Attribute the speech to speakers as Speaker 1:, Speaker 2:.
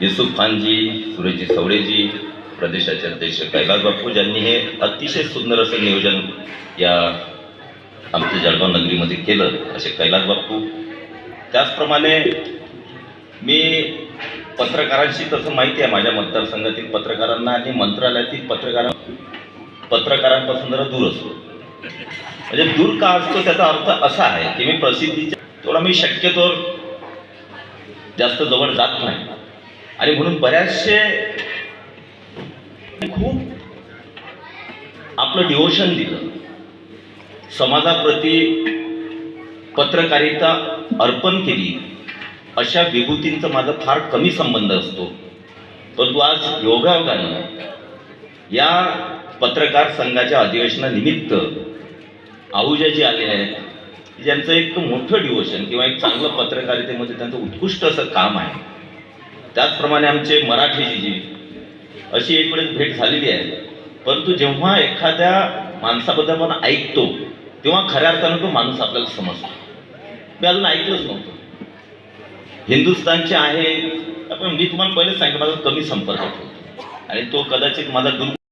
Speaker 1: युसुफ खानजी सुरेजी सवडेजी प्रदेशाचे अध्यक्ष कैलास बापू ज्यांनी हे अतिशय सुंदर असं नियोजन या आमच्या जळगाव नगरीमध्ये केलं असे कैलास बापू. त्याचप्रमाणे मी पत्रकारांशी तसं माहिती आहे माझ्या मतदारसंघातील पत्रकारांना आणि मंत्रालयातील पत्रकारां पत्रकारांपासून जरा दूर असतो. म्हणजे दूर का असतो त्याचा अर्थ असा आहे की मी प्रसिद्धीच्या थोडा मी शक्यतो जास्त जवळ जात नाही. आणि म्हणून बऱ्याचशे खूप आपलं डिवोशन दिलं. समाजाप्रती पत्रकारिता अर्पण केली. अशा विभूतींचा माझा फार कमी संबंध असतो. परंतु आज योगायोगानं या पत्रकार संघाच्या अधिवेशनानिमित्त आहुजा जे आले आहेत. ज्यांचं एक मोठं डिवोशन किंवा एक चांगलं पत्रकारितेमध्ये त्यांचं उत्कृष्ट असं काम आहे. त्याचप्रमाणे आमचे मराठीजी जी अशी एक वेळेस भेट झालेली आहे. परंतु जेव्हा एखाद्या माणसाबद्दल आपण ऐकतो तेव्हा खऱ्या अर्थानं तो माणूस आपल्याला समजतो. मी अजून ऐकलंच नव्हतं. हिंदुस्थानचे आहे आपण मी तुम्हाला पहिलेच सांगितलं माझा कमी संपर्क होतो. आणि तो कदाचित माझा दुर्